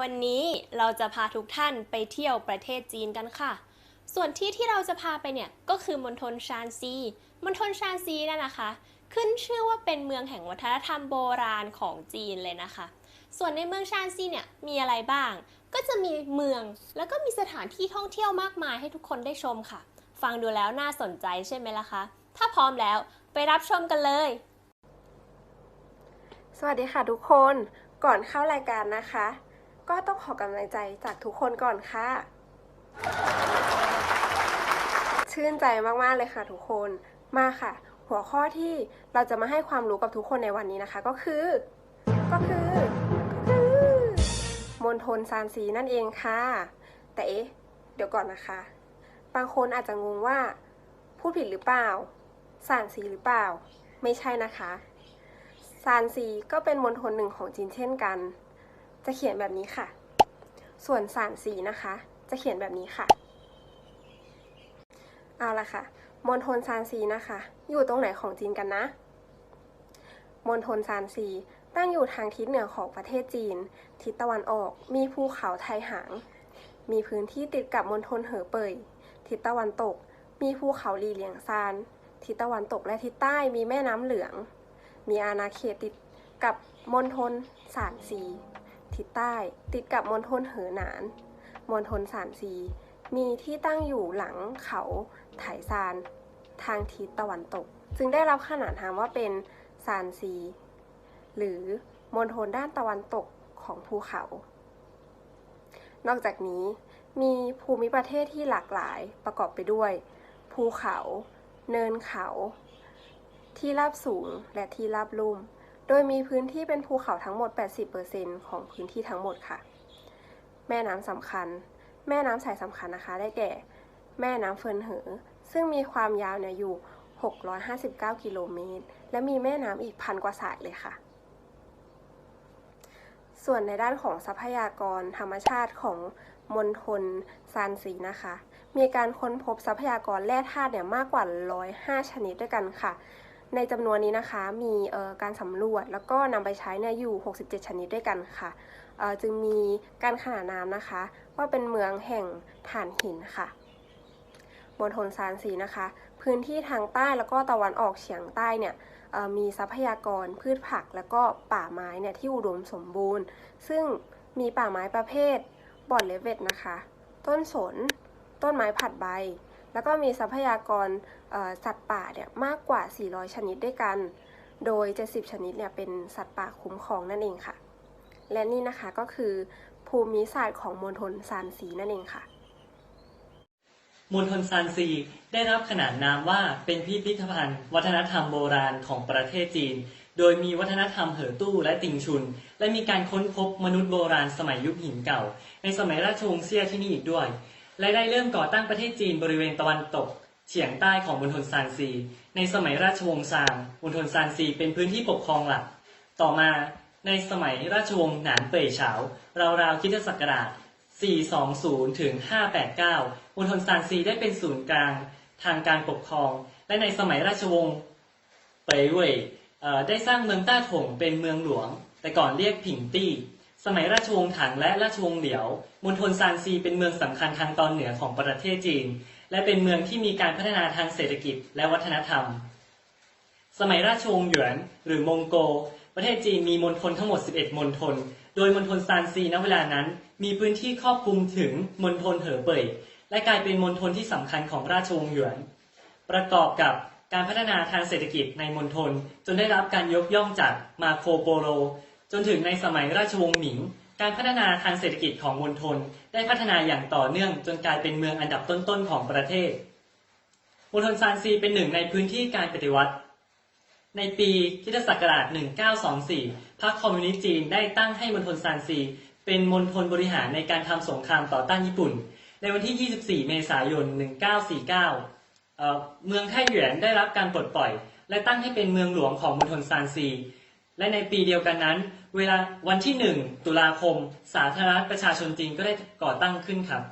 วันนี้เราจะพาทุกท่านไปเที่ยวประเทศจีนกันค่ะ ส่วนที่ที่เราจะพาไปเนี่ยก็คือมณฑลชานซีมณฑลชานซีนั่นนะคะ ขึ้นชื่อว่าเป็นเมืองแห่งวัฒนธรรมโบราณของจีนเลยนะคะ ส่วนในเมืองชานซีเนี่ยมีอะไรบ้าง ก็จะมีเมืองแล้วก็มีสถานที่ท่องเที่ยวมากมายให้ทุกคนได้ชมค่ะ ฟังดูแล้วน่าสนใจใช่ไหมล่ะคะ ถ้าพร้อมแล้วไปรับชมกันเลย สวัสดีค่ะทุกคน ก่อนเข้ารายการนะคะ ก็ต้องขอกำลังใจจากทุกคนก่อนค่ะ ชื่นใจมากๆเลยค่ะทุกคน มาค่ะ หัวข้อที่เราจะมาให้ความรู้กับทุกคนในวันนี้นะคะ ก็คือ ก็คือก็คือมณฑลซานซีนั่นเองค่ะ แต่เอ๊ะเดี๋ยวก่อนนะคะ บางคนอาจจะงงว่าพูดผิดหรือเปล่าซานซีหรือเปล่า ไม่ใช่นะคะซานซีก็เป็นมณฑลหนึ่งของจีนเช่นกัน จะเขียนแบบนี้ค่ะ ส่วนซานซีนะคะ จะเขียนแบบนี้ค่ะ เอาละค่ะมณฑลซานซีนะคะ อยู่ตรงไหนของจีนกันนะมณฑลซานซีตั้งอยู่ทางทิศเหนือของประเทศจีน ทิศตะวันออก มีภูเขาไทหาง มีพื้นที่ติดกับมณฑลเหอเป่ย ทิศตะวันตก มีภูเขาลีเหลียงซาน ทิศตะวันตกและทิศใต้มีแม่น้ำเหลือง มีอาณาเขตติดกับมณฑลสานซี ทิศใต้ ติดกับมณฑลเหอหนานมณฑลสานซี มีที่ตั้งอยู่หลังเขาไถซาน ทางทิศตะวันตก จึงได้รับขนานนามว่าเป็นซานซี หรือมณฑลด้านตะวันตกของภูเขา นอกจากนี้มีภูมิประเทศที่หลากหลายประกอบไปด้วย ภูเขา เนินเขา ที่ราบสูงและที่ราบลุ่ม โดยมีพื้นที่เป็นภูเขาทั้งหมด 80%ของพื้นที่ทั้งหมดค่ะ แม่น้ำสำคัญ แม่น้ำสายสำคัญนะคะ ได้แก่ แม่น้ำเฟินเหอ ซึ่งมีความยาวเนี่ยอยู่ 659 กิโลเมตร และมีแม่น้ำอีกพันกว่าสายเลยค่ะ ส่วนในด้านของทรัพยากรธรรมชาติของมณฑลซานซีนะคะ มีการค้นพบทรัพยากรแร่ธาตุเนี่ยมากกว่า 105 ชนิดด้วยกันค่ะ ในจำนวนนี้นะคะมีการสำรวจแล้วก็นำไปใช้เนี่ยอยู่ 67 ชนิดด้วยกันค่ะจึงมีการขนานนามนะคะ ว่าเป็นเมืองแห่งถ่านหินค่ะมณฑลซานซีนะคะ พื้นที่ทางใต้แล้วก็ตะวันออกเฉียงใต้เนี่ยมีทรัพยากรพืชผักแล้วก็ป่าไม้เนี่ยที่อุดมสมบูรณ์ ซึ่งมีป่าไม้ประเภทบอนเลเวตนะคะ ต้นสน ต้นไม้ผัดใบ แล้วก็มีทรัพยากรสัตว์ป่าเนี่ยมากกว่า 400 ชนิดด้วยกัน โดย 70 ชนิดเนี่ยเป็นสัตว์ป่าคุ้มครองนั่นเองค่ะ และนี่นะคะก็คือภูมิศาสตร์ของมณฑลซานซีนั่นเองค่ะมณฑลซานซีได้รับขนานนามว่าเป็นพิพิธภัณฑ์ วัฒนธรรมโบราณของประเทศจีน โดยมีวัฒนธรรมเหอตู้และติงชุน และมีการค้นพบมนุษย์โบราณสมัยยุคหินเก่า ในสมัยราชวงศ์เซี่ยที่นี่อีกด้วย และได้เริ่มก่อตั้งประเทศจีนบริเวณตะวันตกเฉียงใต้ของมณฑลซานซี ในสมัยราชวงศ์ซางมณฑลซานซีเป็นพื้นที่ปกครองหลัก ต่อมาในสมัยราชวงศ์หนานเป่ยเฉาราวๆคริสตศักราช 420 ถึง 589 มณฑลซานซีได้เป็นศูนย์กลางทางการปกครอง และในสมัยราชวงศ์เป่ยเว่ยได้สร้างเมืองต้าถงเป็นเมืองหลวง แต่ก่อนเรียกผิงตี้ สมัยราชวงศ์ถังและราชวงศ์เหลียว มณฑลซานซีเป็นเมืองสำคัญทางตอนเหนือของประเทศจีน และเป็นเมืองที่มีการพัฒนาทางเศรษฐกิจและวัฒนธรรม สมัยราชวงศ์หยวนหรือมองโก ประเทศจีนมีมณฑลทั้งหมด 11 มณฑล โดยมณฑลซานซีณเวลานั้น มีพื้นที่ครอบคลุมถึงมณฑลเหอเป่ย และกลายเป็นมณฑลที่สำคัญของราชวงศ์หยวน ประกอบกับการพัฒนาทางเศรษฐกิจในมณฑลจนได้รับการยกย่องจากมาโคโปโล จนถึงในสมัยราชวงศ์หมิง การพัฒนาทางเศรษฐกิจของมณฑลได้พัฒนาอย่างต่อเนื่องจนกลายเป็นเมืองอันดับต้นๆของประเทศมณฑลซานซีเป็นหนึ่งในพื้นที่การปฏิวัติ ในปีคิศักราช 1924 พรรคคอมมิวนิสต์จีนได้ตั้งให้มณฑลซานซีเป็นมณฑลบริหารในการทำสงครามต่อต้านญี่ปุ่น ในวันที่ 24 เมษายน 1949เเมืองไทหยวนได้รับการปลดปล่อย และตั้งให้เป็นเมืองหลวงของมณฑลซานซี และในปีเดียวกันนั้น เวลาวันที่ 1 ตุลาคม สาธารณรัฐประชาชนจีนก็ได้ก่อตั้งขึ้นครับ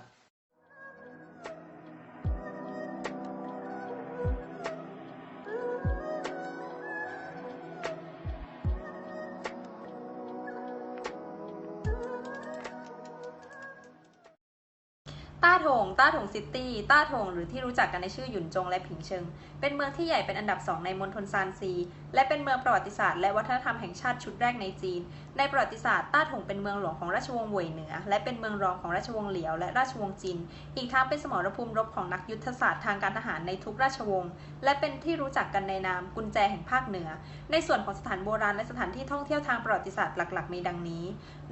ต้าถง ต้าถงซิตี้ ต้าถงหรือที่รู้จักกันในชื่อหยุนจงและผิงเชิง เป็นเมืองที่ใหญ่เป็นอันดับสองในมณฑลซานซีและเป็นเมืองประวัติศาสตร์และวัฒนธรรมแห่งชาติชุดแรกในจีน ในประวัติศาสตร์ต้าถงเป็นเมืองหลวงของราชวงศ์เหวยเหนือ และเป็นเมืองรองของราชวงศ์เหลียวและราชวงศ์จิน อีกทั้งเป็นสมรภูมิรบของนักยุทธศาสตร์ทางการทหารในทุกราชวงศ์ และเป็นที่รู้จักกันในนามกุญแจแห่งภาคเหนือ ในส่วนของสถานโบราณและสถานที่ท่องเที่ยวทางประวัติศาสตร์หลัก ๆ มีดังนี้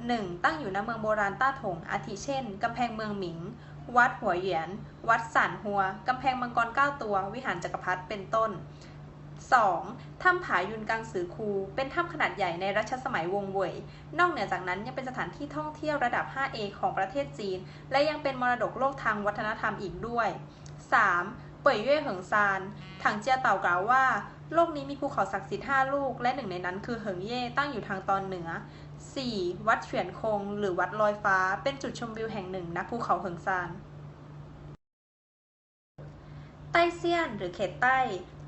1. ตั้งอยู่ณเมืองโบราณต้าถง อาทิเช่น กำแพงเมืองหมิง วัดหัวเหยียน วัดสานหัว กำแพงมังกรเก้าตัว วิหารจักรพรรดิ เป็นต้น 2. ถ้ำผายุนกังสือคู เป็นถ้ำขนาดใหญ่ในรัชสมัยวงเว่ย นอกเหนือจากนั้นยังเป็นสถานที่ท่องเที่ยวระดับ 5A ของประเทศจีน และยังเป็นมรดกโลกทางวัฒนธรรมอีกด้วย 3. เป่ยเย่เหิงซาน ถังเจียเต่ากล่าวว่า โลกนี้มีภูเขาศักดิ์สิทธิ์5ลูก และหนึ่งในนั้นคือเหิงเย่ตั้งอยู่ทางตอนเหนือ 4. วัดเฉียนคง หรือวัดลอยฟ้า เป็นจุดชมวิวแห่งหนึ่งณภูเขาเหิงซานใต้เซียน หรือเขตใต้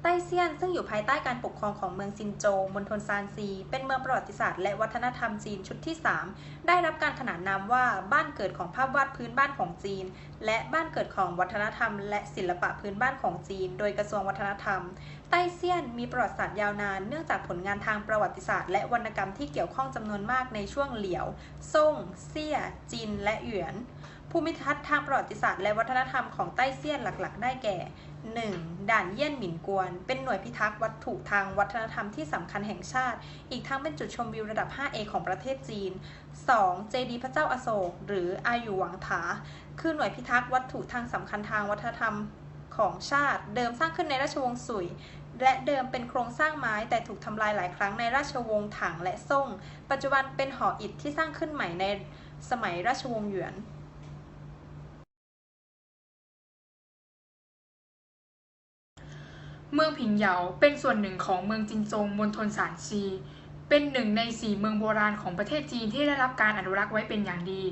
ใต้เซียนซึ่งอยู่ภายใต้การปกครองของเมืองซินโจวมณฑลซานซี เป็นเมืองประวัติศาสตร์และวัฒนธรรมจีนชุดที่ 3 ได้รับการขนานนามว่าบ้านเกิดของภาพวาดพื้นบ้านของจีน และบ้านเกิดของวัฒนธรรม และศิลปะพื้นบ้านของจีน โดยกระทรวงวัฒนธรรมใต้เซียนมีประวัติศาสตร์ยาวนานเนื่องจากผลงานทางประวัติศาสตร์และวรรณกรรมที่เกี่ยวข้องจำนวนมากในช่วงเหลียวซ่งเซี่ยจิน และหยน ภูมิทัศน์ทางประวัติศาสตร์และวัฒนธรรมของใต้เซียนหลักๆ ได้แก่ 1. ด่านเยี่ยนหมินกวน เป็นหน่วยพิทักษ์วัตถุทางวัฒนธรรมที่สำคัญแห่งชาติ อีกทั้งเป็นจุดชมวิวระดับ 5A ของประเทศจีน 2. เจดีพระเจ้าอโศก หรืออายุหวังถา คือหน่วยพิทักษ์วัตถุทางสำคัญทางวัฒนธรรมของชาติ เดิมสร้างขึ้นในราชวงศ์สุย และเดิมเป็นโครงสร้างไม้แต่ถูกทำลายหลายครั้งในราชวงศ์ถังและซ่ง ปัจจุบันเป็นหออิฐที่สร้างขึ้นใหม่ในสมัยราชวงศ์หยวน เมืองผิงเหยาเป็นส่วนหนึ่งของเมืองจินจงมณฑลสานซี เป็นหนึ่งในสี่เมืองโบราณของประเทศจีนที่ได้รับการอนุรักษ์ไว้เป็นอย่างดี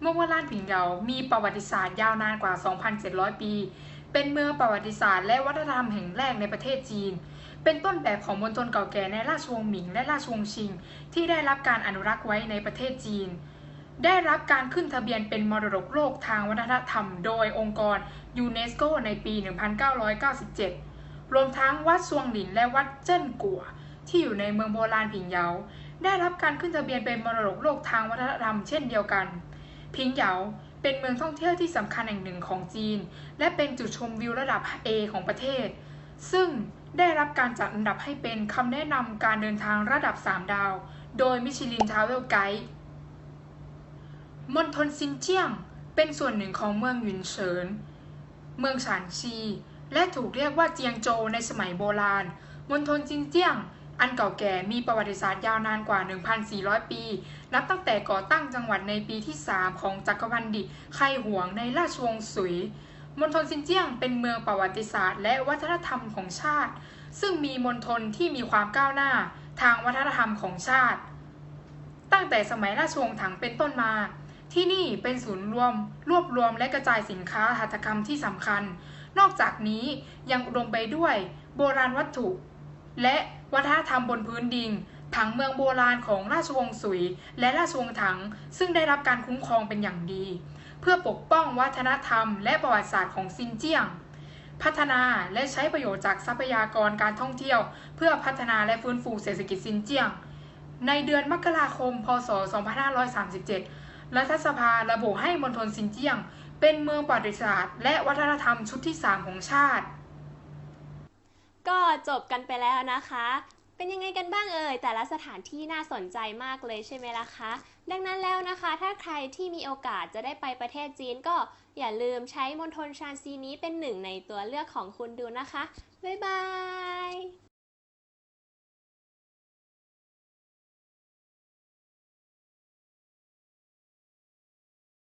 เมืองโบราณผิงเหยามีประวัติศาสตร์ยาวนานกว่า 2,700 ปี เป็นเมืองประวัติศาสตร์และวัฒนธรรมแห่งแรกในประเทศจีน เป็นต้นแบบของมณฑลเก่าแก่ในราชวงศ์หมิงและราชวงศ์ชิง ที่ได้รับการอนุรักษ์ไว้ในประเทศจีน ได้รับการขึ้นทะเบียนเป็นมรดกโลกทางวัฒนธรรม โดยองค์กรยูเนสโกในปี 1997 รวมทั้งวัดซวงหลินและวัดเจิ้นกัว ที่อยู่ในเมืองโบราณผิงเหยา ได้รับการขึ้นทะเบียนเป็นมรดกโลกทางวัฒนธรรมเช่นเดียวกันผิงเหยาเป็นเมืองท่องเที่ยวที่สำคัญแห่งหนึ่งของจีน และเป็นจุดชมวิวระดับ A ของประเทศ ซึ่งได้รับการจัดอันดับให้เป็นคำแนะนำการเดินทางระดับ 3 ดาว โดยมิชลินทาวเวลไกด์มณฑลซินเจียง เป็นส่วนหนึ่งของเมืองหยุนเฉิน เมืองฉานชี และถูกเรียกว่าเจียงโจวในสมัยโบราณ มณฑลซินเจียง อันเก่าแก่มีประวัติศาสตร์ยาวนานกว่า 1,400 ปี นับตั้งแต่ก่อตั้งจังหวัดในปีที่ 3 ของจักรวรรดิไคหวงในราชวงศ์สุย มณฑลซินเจียงเป็นเมืองประวัติศาสตร์ และวัฒนธรรมของชาติ ซึ่งมีมณฑลที่มีความก้าวหน้าทางวัฒนธรรมของชาติ ตั้งแต่สมัยราชวงศ์ถังเป็นต้นมาที่นี่เป็นศูนย์รวม รวบรวมและกระจายสินค้าหัตถกรรมที่สำคัญ นอกจากนี้ยังอุดมไปด้วยโบราณวัตถุ และวัฒนธรรมบนพื้นดิน ผังเมืองโบราณของราชวงศ์สุย และราชวงศ์ถัง ซึ่งได้รับการคุ้มครองเป็นอย่างดี เพื่อปกป้องวัฒนธรรม และประวัติศาสตร์ของซินเจียง พัฒนาและใช้ประโยชน์จากทรัพยากรการท่องเที่ยว เพื่อพัฒนาและฟื้นฟูเศรษฐกิจซินเจียง ในเดือนมกราคม พศ 2537 รัฐสภาระบุให้มณฑลซินเจียง เป็นเมืองประวัติศาสตร์ และวัฒนธรรมชุดที่ 3 ของชาติ ก็จบกันไปแล้วนะคะ เป็นยังไงกันบ้างเอ่ย แต่ละสถานที่น่าสนใจมากเลยใช่ไหมล่ะคะ ดังนั้นแล้วนะคะ ถ้าใครที่มีโอกาสจะได้ไปประเทศจีนก็อย่าลืมใช้มณฑลชานซีนี้เป็นหนึ่งในตัวเลือกของคุณดูนะคะ บ๊ายบาย